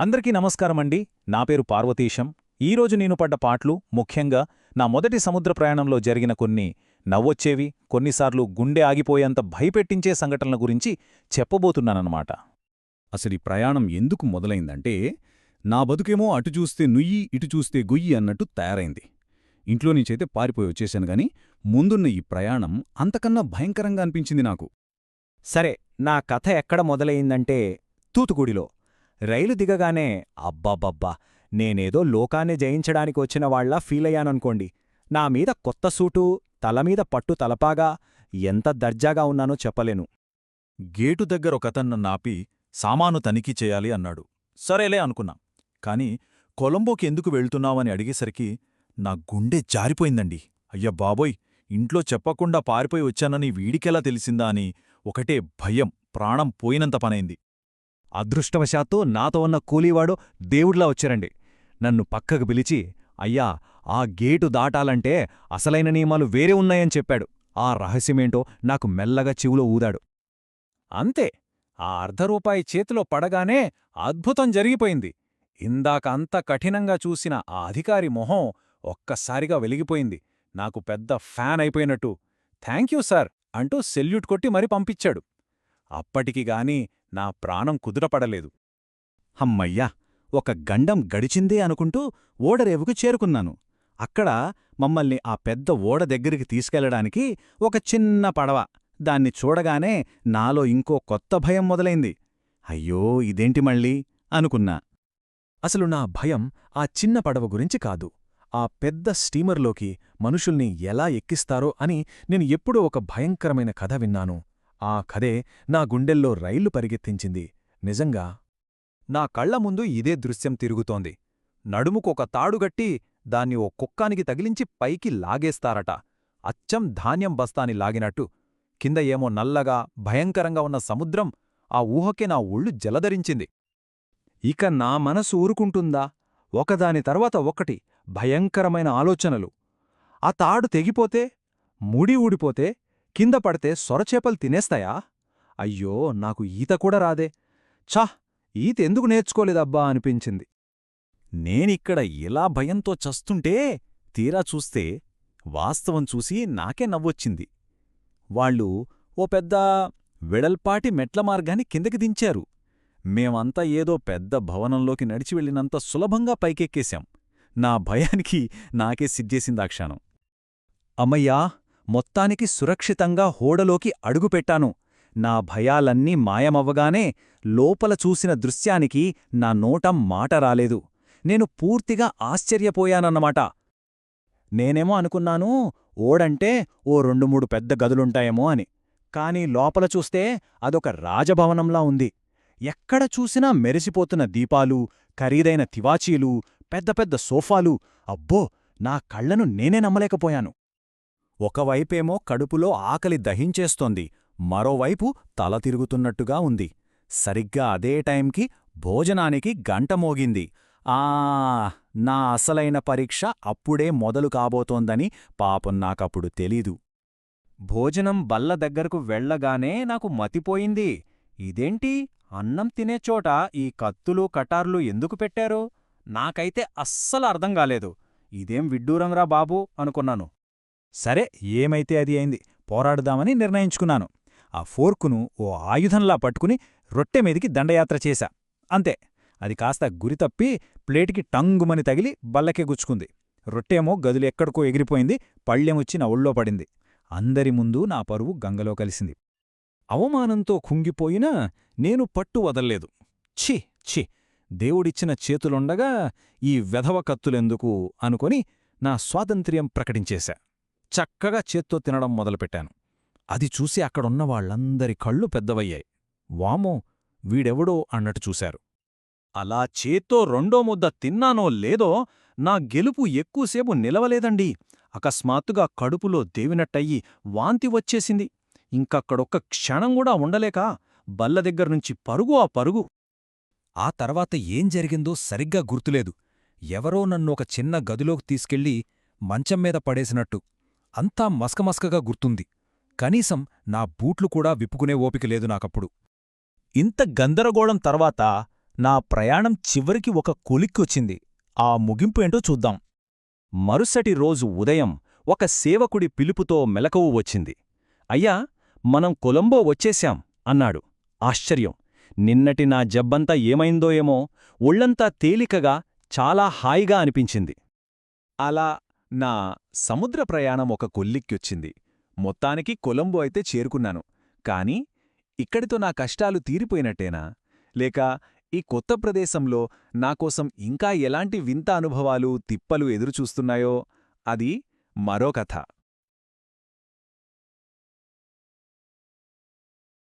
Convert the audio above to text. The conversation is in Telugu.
అందరికీ నమస్కారమండి నా పేరు పార్వతీశం. ఈరోజు నేను పడ్డ పాటలు ముఖ్యంగా నా మొదటి సముద్ర ప్రయాణంలో జరిగిన కొన్ని నవ్వొచ్చేవి కొన్నిసార్లు గుండె ఆగిపోయేంత భయపెట్టించే సంఘటనల గురించి చెప్పబోతున్నానన్నమాట. అసలు ఈ ప్రయాణం ఎందుకు మొదలైందంటే నా బతుకేమో అటు చూస్తే నుయ్యి ఇటు చూస్తే గుయ్యి అన్నట్టు తయారైంది. ఇంట్లో నుంచైతే పారిపోయి వచ్చేశాను గాని ముందున్న ఈ ప్రయాణం అంతకన్నా భయంకరంగా అనిపించింది నాకు. సరే నా కథ ఎక్కడ మొదలయిందంటే తూతుకుడిలో. రైలు దిగగానే అబ్బబ్బబ్బా నేనేదో లోకాన్ని జయించడానికి వచ్చిన వాళ్ళ ఫీలయ్యాననుకోండి. నా మీద కొత్త సూటు తలమీద పట్టు తలపాగా ఎంత దర్జాగా ఉన్నానో చెప్పలేను. గేటు దగ్గర ఒకతన్న నాపి సామాను తనిఖీ చేయాలి అన్నాడు. సరేలే అనుకున్నా. కాని కొలంబోకి ఎందుకు వెళ్తున్నావని అడిగేసరికి నా గుండె జారిపోయిందండి. అయ్యా బాబోయ్ ఇంట్లో చెప్పకుండా పారిపోయి వచ్చానని వీడికెలా తెలిసిందా అని ఒకటే భయం ప్రాణం పోయినంత పనైంది. అదృష్టవశాత్తు నాతో ఉన్న కూలీవాడు దేవుడ్లా వచ్చారండి. నన్ను పక్కకు పిలిచి అయ్యా ఆ గేటు దాటాలంటే అసలైన నియమాలు వేరే ఉన్నాయని చెప్పాడు. ఆ రహస్యమేంటో నాకు మెల్లగా చెవులో ఊదాడు. అంతే ఆ అర్ధరూపాయి చేతిలో పడగానే అద్భుతం జరిగిపోయింది. ఇందాక అంత కఠినంగా చూసిన ఆ అధికారి మొహం ఒక్కసారిగా వెలిగిపోయింది. నాకు పెద్ద ఫ్యాన్ అయిపోయినట్టు. థ్యాంక్యూ సార్ అంటూ సెల్యూట్ కొట్టి మరీ పంపించాడు. అప్పటికిగాని నా ప్రాణం కుదురపడలేదు హమ్మయ్యా ఒక గండం గడిచిందే అనుకుంటూ ఓడరేవుకు చేరుకున్నాను. అక్కడ మమ్మల్ని ఆ పెద్ద ఓడ దగ్గరికి తీసుకెళ్ళడానికి ఒక చిన్న పడవ దాన్ని చూడగానే నాలో ఇంకో కొత్త భయం మొదలైంది. అయ్యో ఇదేంటి మళ్ళీ? అనుకున్నా. అసలు నా భయం ఆ చిన్న పడవ గురించి కాదు. ఆ పెద్ద స్టీమర్లోకి మనుషుల్ని ఎలా ఎక్కిస్తారో అని నేను ఎప్పుడూ ఒక భయంకరమైన కథ విన్నాను. ఆ కథే నా గుండెల్లో రైళ్ళు పరిగెత్తించింది. నిజంగా? నా కళ్ళ ముందు ఇదే దృశ్యం తిరుగుతోంది. నడుముకొక తాడుగట్టి దాన్ని ఓ కుక్కానికి తగిలించి పైకి లాగేస్తారట. అచ్చం ధాన్యం బస్తాని లాగినట్టు. కింద ఏమో నల్లగా భయంకరంగా ఉన్న సముద్రం ఆ ఊహకే నా ఒళ్ళు జలధరించింది. ఇక నా మనసు ఊరుకుంటుందా? ఒకదాని తర్వాత ఒకటి భయంకరమైన ఆలోచనలు. ఆ తాడు తెగిపోతే ముడి ఊడిపోతే కింద పడితే సొరచేపలు తినేస్తాయా? అయ్యో నాకు ఈత కూడా రాదే. ఛా ఈత ఎందుకు నేర్చుకోలేదబ్బా అనిపించింది. నేనిక్కడ ఇలా భయంతో చస్తుంటే తీరా చూస్తే వాస్తవం చూసి నాకే నవ్వొచ్చింది. వాళ్ళు ఓ పెద్ద వెడల్పాటి మెట్ల మార్గాన్ని కిందకి దించారు. మేమంతా ఏదో పెద్ద భవనంలోకి నడిచి వెళ్ళినంత సులభంగా పైకెక్కేశాం. నా భయానికి నాకే సిద్ధేసిందా క్షణం. అమ్మయ్యా! మొత్తానికి సురక్షితంగా హోడలోకి అడుగుపెట్టాను. నా భయాలన్నీ మాయమవ్వగానే లోపల చూసిన దృశ్యానికి నా నోటం మాట రాలేదు. నేను పూర్తిగా ఆశ్చర్యపోయానన్నమాట. నేనేమో అనుకున్నాను ఓడంటే ఓ రెండు మూడు పెద్ద గదులుంటాయేమో అని. కాని లోపల చూస్తే అదొక రాజభవనంలా ఉంది. ఎక్కడ చూసినా మెరిసిపోతున్న దీపాలు ఖరీదైన తివాచీలు పెద్ద పెద్ద సోఫాలు. అబ్బో! నా కళ్ళను నేనే నమ్మలేకపోయాను. ఒకవైపేమో కడుపులో ఆకలి దహించేస్తోంది మరోవైపు తల తిరుగుతున్నట్టుగా ఉంది. సరిగ్గా అదే టైంకి భోజనానికి గంట మోగింది. ఆ నా అసలైన పరీక్ష అప్పుడే మొదలు కాబోతోందని పాపం నాకప్పుడు తెలీదు. భోజనం బల్ల దగ్గరకు వెళ్ళగానే నాకు మతిపోయింది. ఇదేంటి? అన్నం తినేచోట ఈ కత్తులు కటార్లు ఎందుకు పెట్టారు? నాకైతే అస్సలు అర్థం కాలేదు. ఇదేం విడ్డూరంరా బాబూ అనుకున్నాను. సరే ఏమైతే అది అయింది? పోరాడుదామని నిర్ణయించుకున్నాను. ఆ ఫోర్కును ఓ ఆయుధంలా పట్టుకుని రొట్టె మీదికి దండయాత్ర చేశా. అంతే. అది కాస్త గురితప్పి ప్లేటికి టంగుమని తగిలి బల్లకే గుచ్చుకుంది. రొట్టేమో గదులు ఎక్కడికో ఎగిరిపోయింది. పళ్ళెమొచ్చి నా ఒళ్ళో పడింది. అందరి ముందు నా పరువు గంగలో కలిసింది. అవమానంతో కుంగిపోయినా నేను పట్టు వదల్లేదు. ఛీ! ఛీ! దేవుడిచ్చిన చేతులుండగా ఈ వెధవ కత్తులెందుకు అనుకొని నా స్వాతంత్ర్యం ప్రకటించేశా. చక్కగా చేత్తో తినడం మొదలుపెట్టాను. అది చూసి అక్కడున్న వాళ్ళందరి కళ్ళు పెద్దవయ్యాయి. వామో వీడెవడో? అన్నట్టు చూశారు. అలా చేత్తో రెండో ముద్ద తిన్నానో లేదో నా గెలుపు ఎక్కువసేపు నిలవలేదండి. అకస్మాత్తుగా కడుపులో దేవినట్టయి వాంతి వచ్చేసింది. ఇంకక్కడొక్క క్షణం కూడా ఉండలేక బల్ల దగ్గర్నుంచి పరుగు ఆ పరుగు. ఆ తర్వాత ఏం జరిగిందో సరిగ్గా గుర్తులేదు. ఎవరో నన్ను ఒక చిన్న గదిలోకి తీసుకెళ్ళి మంచం మీద పడేసినట్టు. అంతా మస్కమస్కగా గుర్తుంది. కనీసం నా బూట్లు కూడా విప్పుకునే ఓపిక లేదు నాకప్పుడు. ఇంత గందరగోళం తర్వాత నా ప్రయాణం చివరికి ఒక కొలిక్కొచ్చింది. ఆ ముగింపు ఏంటో చూద్దాం. మరుసటి రోజు ఉదయం ఒక సేవకుడి పిలుపుతో మెలకువ వచ్చింది. అయ్యా మనం కొలంబో వచ్చేశాం అన్నాడు. ఆశ్చర్యం! నిన్నటి నా జబ్బంతా ఏమైందో ఏమో ఒళ్ళంతా తేలికగా చాలా హాయిగా అనిపించింది. అలా నా సముద్ర ప్రయాణం ఒక కొల్లిక్కొచ్చింది. మొత్తానికి కొలంబో అయితే చేరుకున్నాను. కాని ఇక్కడితో నా కష్టాలు తీరిపోయినట్టేనా? లేక ఈ కొత్త ప్రదేశంలో నాకోసం ఇంకా ఎలాంటి వింత అనుభవాలు తిప్పలు ఎదురుచూస్తున్నాయో? అది మరో కథ.